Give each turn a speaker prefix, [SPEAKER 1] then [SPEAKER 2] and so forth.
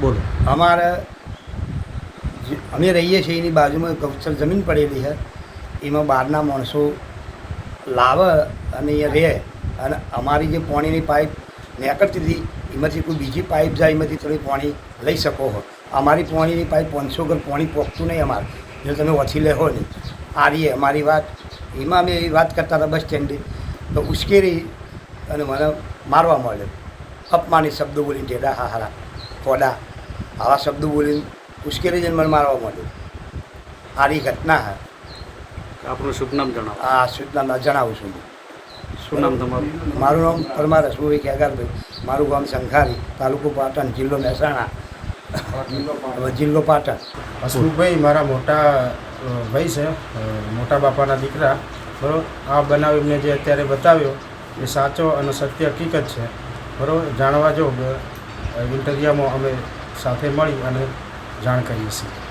[SPEAKER 1] બોલો.
[SPEAKER 2] અમારે અમે રહીએ છીએ એની બાજુમાં ગૌચર જમીન પડેલી છે. એમાં બહારના માણસો લાવે અને એ રહે. અને અમારી જે પાણીની પાઇપ નીકળતી હતી, એમાંથી કોઈ બીજી પાઇપ જાય, એમાંથી થોડી પાણી લઈ શકો હો અમારી પાણીની પાઇપ પાંચસો ઘર પાણી પહોંચતું નહીં અમારે. જો તમે ઓછી લેહો નહીં આ રહીએ અમારી વાત. એમાં અમે એવી વાત કરતા હતા બસ સ્ટેન્ડે. તો ઉશ્કેરી અને મને મારવા મળ્યો અપમાનિત શબ્દો બોલીને ટેડા હા હારા ફોડા. આવા શબ્દો બોલીને ઉશ્કેરી જઈને મને મારવા માંડ્યું. આરી ઘટના હા.
[SPEAKER 1] આપનું શુભ નામ જણાવો.
[SPEAKER 2] આ સૂચના જણાવું છું.
[SPEAKER 1] શું નામ તમારું?
[SPEAKER 2] મારું નામ પરમાર હસમુભાઈ ખેગારભાઈ મારું ગામ સંખારી તાલુકો પાટણ જિલ્લો મહેસાણા. જિલ્લો પાટણ.
[SPEAKER 3] હસમુખભાઈ મારા મોટા ભાઈ છે. મોટા બાપાના દીકરા. બરાબર? આ બનાવ એમને જે અત્યારે બતાવ્યો એ સાચો અને સત્ય હકીકત છે. બરાબર? જાણવા જો ઇન્ટરવ્યુમાં અમે સાથે મળી અને જાણ કરીએ છીએ